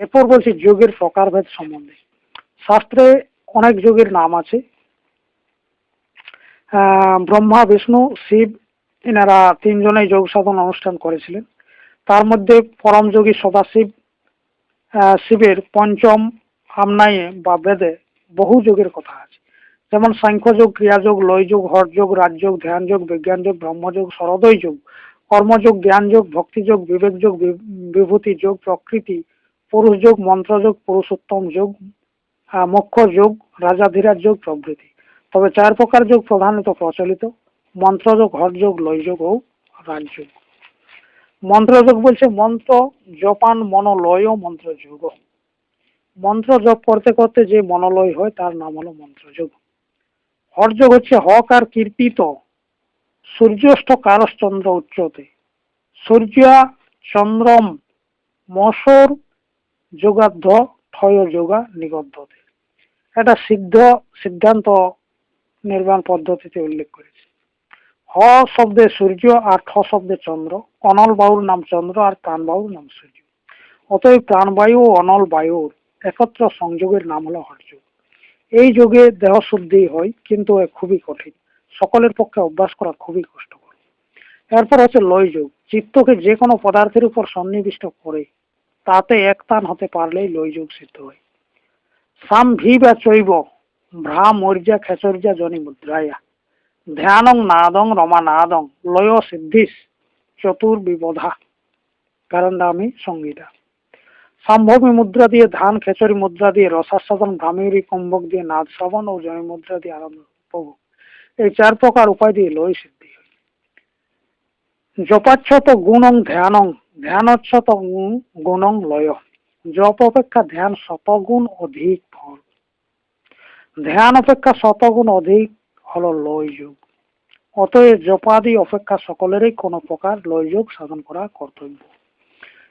এরপর বলছি যোগের প্রকারভেদ সম্বন্ধে। শাস্ত্রে অনেক যোগের নাম আছে। ব্রহ্মা, বিষ্ণু, শিব এনারা তিনজনেই যোগ সাধন অনুষ্ঠান করেছিলেন। তার মধ্যে পরম যোগী সদাশিব শিবের পঞ্চম আমনায়ে বা বেদে বহু যোগের কথা আছে। যেমন সাংখ্যযোগ ক্রিয়াযোগ লয়যোগ হরযোগ রাজযোগ ধ্যানযোগ বিজ্ঞানযোগ ব্রহ্মযোগ সরোদয় যোগ কর্মযোগ জ্ঞানযোগ ভক্তিযোগ বিবেকযোগ বিভূতি যোগ, প্রকৃতি পুরুষ যোগ মন্ত্রযোগ পুরুষোত্তম যোগ আহ, মোক্ষ যোগ রাজাধিরাজ যোগ প্রভৃতি। তবে চার প্রকার যোগ প্রধানত প্রচলিত। মন্ত্রযোগ হরযোগ লয়যোগ ও রাজযোগ মন্ত্রযোগ বলছে মন্ত্র জপান মনোলয় ও মন্ত্র জপ করতে করতে যে মনোলয় হয় তার নাম হলো মন্ত্রযোগ হরযোগ হচ্ছে হক আর কীর্তিত। সূর্যষ্ঠ কারশ্চন্দ্র উচ্চতে। সূর্য চন্দ্রম মসর যোগাধ্য ঠয় যোগা নিগদ্ধতে এটা সিদ্ধ, সিদ্ধান্ত নির্মাণ পদ্ধতিতে উল্লেখ করেছে। হ শব্দে সূর্য আর ঠ শব্দে চন্দ্র, অনল বায়ুর নাম চন্দ্র আর প্রাণবায়ুর নাম সূর্য। অতএব প্রাণবায়ু ও অনল বায়ুর একত্র সংযোগের নাম হলো হরযোগ এই যোগে দেহ শুদ্ধি হয়, কিন্তু খুবই কঠিন। সকলের পক্ষে অভ্যাস করা খুবই কষ্টকর। এরপর হচ্ছে লয় যোগ। চিত্তকে যে কোনো পদার্থের উপর সন্নিবিষ্ট করে তাতে একতান হতে পারলেই লয় যোগ সিদ্ধ হয়। সাম ভি বা চৈব ভ্রা মর্যা খেচর্যা জনি মুদ্রায়া। ধ্যানং নাদং রমানাদং লয় সিদ্ধিস চতুর্বিবোধা কারণ আমি সঙ্গীতা। সম্ভবী মুদ্রা দিয়ে ধান, খেচরি মুদ্রা দিয়ে রসাস্বাদন ভ্রামেরি কম্বক দিয়ে নাদ শ্রবণ ও জয় মুদ্রা দিয়ে আনন্দ উপভোগ। এই চার প্রকার উপায় দিয়ে লয় সিদ্ধি হয়। জপাচ্ছত গুণং ধ্যানং ধ্যানচ্ছত গুণং লয়। জপ অপেক্ষা ধ্যান শতগুণ অধিক ফল। ধ্যান অপেক্ষা শতগুণ অধিক হলো লয় যোগ অতএব জপাদি অপেক্ষা সকলেরই কোনো প্রকার লয় যোগ সাধন করা কর্তব্য।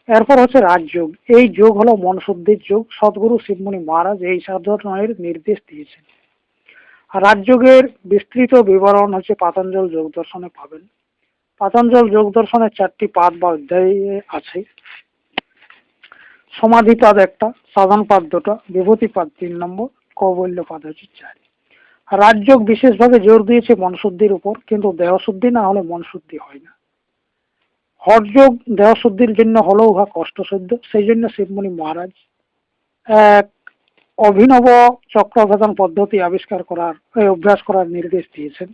এরপর হচ্ছে রাজযোগ। এই যোগ হলো মন শুদ্ধির যোগ। সদ্গুরু শিবমণি মহারাজ এই সাধনের নির্দেশ দিয়েছেন। রাজযোগের বিস্তৃত বিবরণ হচ্ছে পাতঞ্জল যোগ দর্শনে পাবেন। পাতঞ্জল যোগ দর্শনের চারটি পাদ বা অধ্যায় আছে। সমাধি পাদ একটা, সাধন পাদ দুটো, বিভূতি পাদ তিন নম্বর, কৌবল্য পাদ হচ্ছে চার। রাজযোগ বিশেষভাবে জোর দিয়েছে মনশুদ্ধির উপর, কিন্তু দেহশুদ্ধি না হলে মন শুদ্ধি হয় না। হরযোগ দেহশুদ্ধির জন্য হলেও উহা কষ্টসাধ্য, সেই জন্য শিবমণি মহারাজ এক অভিনব চক্রভেদন পদ্ধতি আবিষ্কার করার অভ্যাস করার নির্দেশ দিয়েছেন।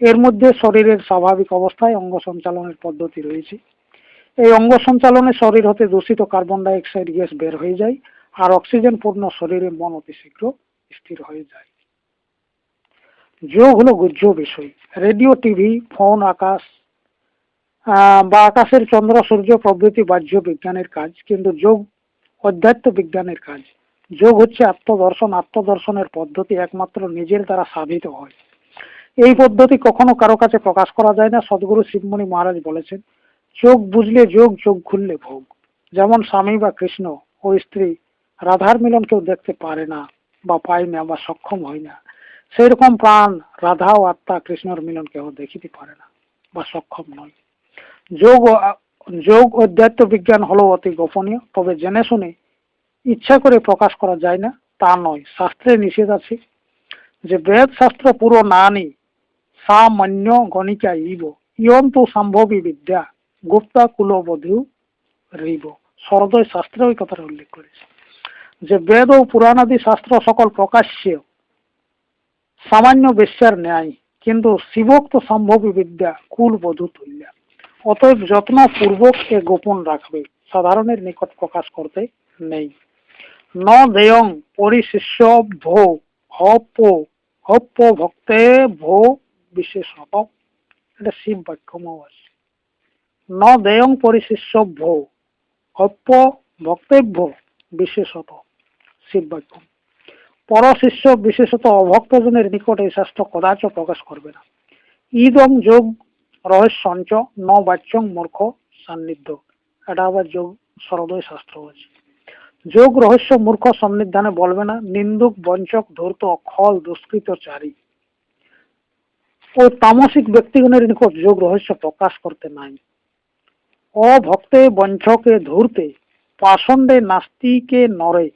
এর মধ্যে শরীরের স্বাভাবিক অবস্থায় অঙ্গ সঞ্চালনের পদ্ধতি রয়েছে। এই অঙ্গ সঞ্চালনে শরীর হতে দূষিত কার্বন ডাইঅক্সাইড গ্যাস বের হয়ে যায় আর অক্সিজেন পূর্ণ শরীরে মন অতি শীঘ্র স্থির হয়ে যায়। যোগ হলো গুহ্য বিষয়। রেডিও, টিভি, ফোন, আকাশ বা আকাশের চন্দ্র, সূর্য প্রভৃতি বাহ্য বিজ্ঞানের কাজ, কিন্তু যোগ অধ্যাত্ম বিজ্ঞানের কাজ। যোগ হচ্ছে আত্মদর্শন। আত্মদর্শনের পদ্ধতি একমাত্র নিজের দ্বারা সাধিত হয়। এই পদ্ধতি কখনো কারও কাছে প্রকাশ করা যায় না, সদ্গুরু শিবমণি মহারাজ বলেছেন, চোখ বুঝলে যোগ, চোখ খুললে ভোগ। যেমন স্বামী বা কৃষ্ণ ও স্ত্রী রাধার মিলন কেউ দেখতে পারে না বা পায় না বা সক্ষম হয় না সেই রকম প্রাণ রাধা ও আত্মা কৃষ্ণর মিলন কেউ দেখিতে পারে না বা সক্ষম নয়। যোগ যোগ অধ্যাত্ম বিজ্ঞান হলো অতি গোপনীয়, তবে জেনে শুনে ইচ্ছা করে প্রকাশ করা যায় না, তা নয়। শাস্ত্রে নিষেধ আছে যে বেদ শাস্ত্র পুরো না নি সামান্য গণিকা ইব ইয়ন্তু সম্ভবী বিদ্যা, গুপ্তা কুলবধূ রিব সরদয় শাস্ত্রে ওই কথাটা উল্লেখ করেছে যে বেদ ও পুরাণাদি শাস্ত্র সকল প্রকাশ্য সামান্য বেশ্যার ন্যায়, কিন্তু শিবোক্ত সম্ভবী বিদ্যা কুলবধূ তুল্যা। অতএব যত্ন পূর্বক এ গোপন রাখবে সাধারণের নিকট প্রকাশ করতে নেই। ন দেয়ং পরিশিষ্য ভো হপ হপ ভক্তে ভো বিশেষত এটা শিব বাক্যমাও আছে ন দেয়ং পরিশিষ্য ভো হপ ভক্তেভ্য বিশেষত শিব বাক্য পরশিষ্য বিশেষত অভক্তজনের নিকট এই শাস্ত্র কদাচ প্রকাশ করবে না। ইদং যোগ রহস্যঞ্চ ন বাচ্যং মূর্খ সান্নিধ্য। এটা আবার যোগ সরদয় শাস্ত্র আছে যোগ রহস্য মূর্খ সন্নিধানে বলবে না, নিন্দুক বঞ্চক ধূর্ত খল দুষ্কৃতচারী। ও তামসিক ব্যক্তিগণের নিকট যোগ রহস্য প্রকাশ করতে নাই। অভক্তে, বঞ্চকে, ধূর্তে, পাষণ্ডে, নাস্তিকে, নরে,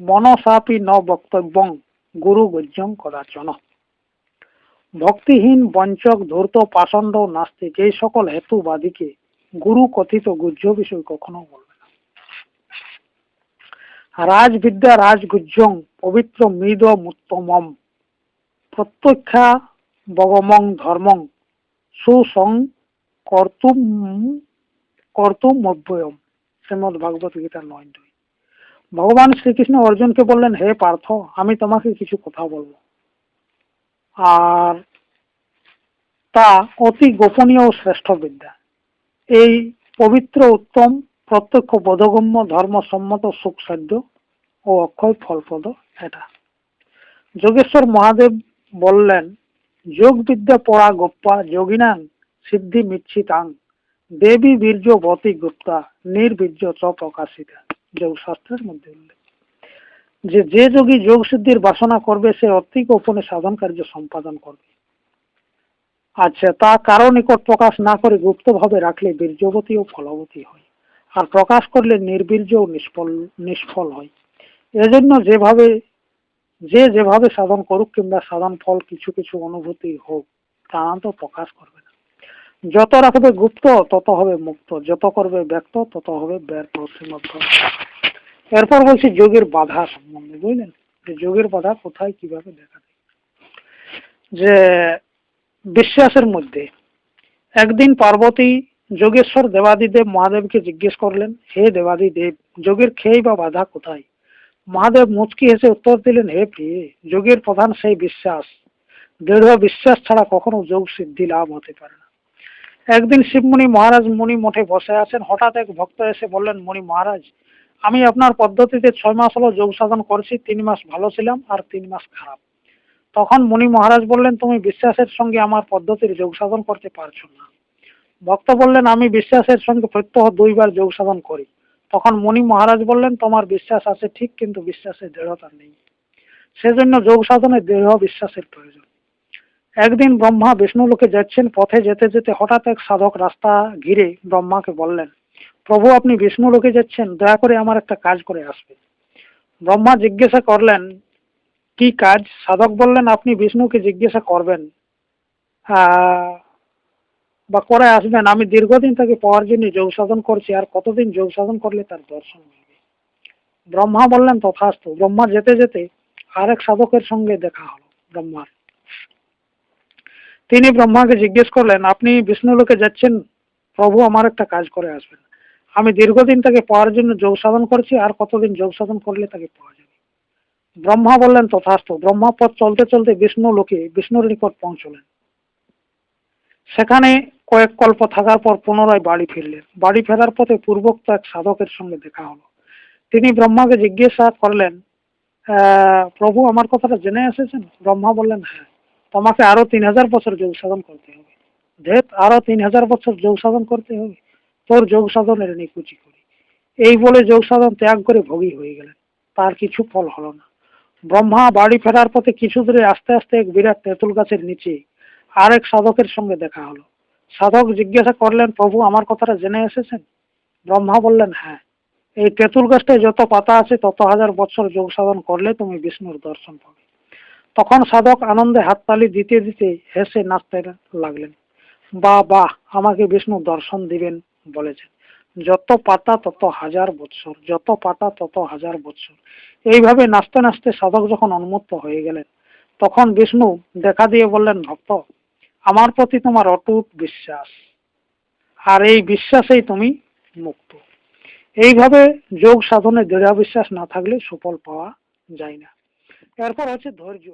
মনসাপি ন বক্তব্যং গুরু গজ্যং কদাচন। ভক্তিহীন, বঞ্চক, ধূর্ত, পাষণ্ড, নাস্তিক এই সকল হেতুবাদীকে গুরু কথিত গুহ্য বিষয় কখনো বলবে না। রাজবিদ্যা রাজগুজ্জং পবিত্র মৃদ মুত্তমম প্রত্যক্ষা বগমং ধর্মং সুসং কর্তুম কর্তুম অব্যয়ম শ্রীমদ ভাগবত গীতা নয় দুই। ভগবান শ্রীকৃষ্ণ অর্জুনকে বললেন, হে পার্থ, আমি তোমাকে কিছু কথা বলব। আর তা অতি গোপনীয় ও শ্রেষ্ঠ বিদ্যা। এই পবিত্র, উত্তম, প্রত্যক্ষ, বোধগম্য, ধর্মসম্মত, সুখসাধ্য ও অক্ষয় ফলপ্রদ এটা। যোগেশ্বর মহাদেব বললেন যোগ বিদ্যা পড়া গোপ্পা যোগিনাং সিদ্ধি মিচ্ছিতাং। দেবী বীর্য বতী গুপ্তা, নির্বীর্য চ প্রকাশিতা যোগ শাস্ত্রের মধ্যে উল্লেখ। যে যে যোগী যোগ সিদ্ধির বাসনা করবে, সে অতি গোপনে সাধন কার্য সম্পাদন করবে। আচ্ছা তা কারও নিকট প্রকাশ না করে গুপ্তভাবে রাখলে বীর্যবতী ও ফলবতী হয়, আর প্রকাশ করলে নির্বীর্য ও নিষ্ফল নিষ্ফল হয়। এজন্য যেভাবে যে যেভাবে সাধন করুক কিংবা সাধন ফল কিছু কিছু অনুভূতি হোক তা তো প্রকাশ করবে না। যত রাখবে গুপ্ত, তত হবে মুক্ত। যত করবে ব্যক্ত, তত হবে ব্যর্থ এরপর বলছি যোগের বাধা সম্বন্ধে, বুঝলেন? যে যোগের বাধা কোথায়, কীভাবে দেখা যায়? যে বিশ্বাসের মধ্যে একদিন পার্বতী যোগেশ্বর দেবাদিদেব মহাদেবকে জিজ্ঞেস করলেন, হে দেবাদিদেব, যোগের খেয়ে বা বাধা কোথায়? মহাদেব মুচকি হেসে উত্তর দিলেন হে প্রিয়ে যোগের প্রধান সেই বিশ্বাস। দৃঢ় বিশ্বাস ছাড়া কখনো যোগ সিদ্ধি লাভ হতে পারে না। একদিন শিবমুনি মহারাজ মুনি মঠে বসে আছেন। হঠাৎ এক ভক্ত এসে বললেন, মুনি মহারাজ, আমি আপনার পদ্ধতিতে ছয় মাস হলো যোগ সাধন করছি, তিন মাস ভালো ছিলাম আর তিন মাস খারাপ। তখন মুনি মহারাজ বললেন, তুমি বিশ্বাসের সঙ্গে আমার পদ্ধতির যোগ সাধন করতে পারছ না। ভক্ত বললেন, আমি বিশ্বাসের সঙ্গে প্রত্যহ দুইবার যোগ সাধন করি। তখন মুনি মহারাজ বললেন তোমার বিশ্বাস আছে ঠিক কিন্তু বিশ্বাসের দৃঢ়তা নেই। সেজন্য যোগ সাধনে দৃঢ় বিশ্বাসের প্রয়োজন। একদিন ব্রহ্মা বিষ্ণু লোকে যাচ্ছেন পথে যেতে যেতে হঠাৎ এক সাধক রাস্তা ঘিরে ব্রহ্মাকে বললেন প্রভু আপনি বিষ্ণু লোকে যাচ্ছেন দয়া করে আমার একটা কাজ করে আসবে ব্রহ্মা জিজ্ঞাসা করলেন কি কাজ? সাধক বললেন আপনি বিষ্ণুকে জিজ্ঞাসা করবেন। আহ, বা করে আসবেন, আমি দীর্ঘদিন তাকে পাওয়ার জন্য যোগ সাধন করছি, আর কতদিন যোগ সাধন করলে তার দর্শন মিলবে ব্রহ্মা বললেন, তথাস্তু। ব্রহ্মা যেতে যেতে আরেক সাধকের সঙ্গে দেখা হলো, ব্রহ্মার। তিনি ব্রহ্মাকে জিজ্ঞেস করলেন, আপনি বিষ্ণু লোকে যাচ্ছেন? প্রভু আমার একটা কাজ করে আসবেন। আমি দীর্ঘদিন তাকে পাওয়ার জন্য যোগ সাধন করছি, আর কতদিন যোগ সাধন করলে তাকে পাওয়া যাবে? ব্রহ্মা বললেন, তথাস্তু। ব্রহ্মা পথ চলতে চলতে বিষ্ণু লোকে বিষ্ণুর নিকট পৌঁছলেন। সেখানে কয়েক কল্প থাকার পর পুনরায় বাড়ি ফিরলেন। বাড়ি ফেরার পথে পূর্বোক্ত এক সাধকের সঙ্গে দেখা হলো। তিনি ব্রহ্মাকে জিজ্ঞাসা করলেন প্রভু, আমার কথাটা জেনে এসেছেন? ব্রহ্মা বললেন হ্যাঁ তোমাকে আরও তিন হাজার বছর যোগ সাধন করতে হবে। ধেত আরও তিন হাজার বছর যোগ সাধন করতে হবে। তোর যোগ সাধনের নিকুচি করি। এই বলে যোগ সাধন ত্যাগ করে ভোগী হয়ে গেলেন। তার কিছু ফল হলো না। ব্রহ্মা বাড়ি ফেরার পথে কিছু দূরে আস্তে আস্তে এক বিরাট তেঁতুল গাছের নিচে আরেক সাধকের সঙ্গে দেখা হলো। সাধক জিজ্ঞাসা করলেন, প্রভু, আমার কথাটা জেনে এসেছেন? ব্রহ্মা বললেন হ্যাঁ। এই তেঁতুল গাছটায় যত পাতা আছে, তত হাজার বছর যোগ সাধন করলে তুমি বিষ্ণুর দর্শন পাবে। তখন সাধক আনন্দে হাততালি দিতে দিতে হেসে নাচতে লাগলেন। বা বাহ আমাকে বিষ্ণু দর্শন দিবেন, বলেছেন। যত পাতা, তত হাজার বৎসর, যত পাতা, তত হাজার বৎসর। এইভাবে নাচতে নাচতে সাধক যখন উন্মুক্ত হয়ে গেলেন, তখন বিষ্ণু দেখা দিয়ে বললেন, ভক্ত আমার প্রতি তোমার অটুট বিশ্বাস। আর এই বিশ্বাসেই তুমি মুক্ত। এইভাবে যোগ সাধনে দৃঢ় বিশ্বাস না থাকলে সুফল পাওয়া যায় না। এরপর হচ্ছে ধৈর্য।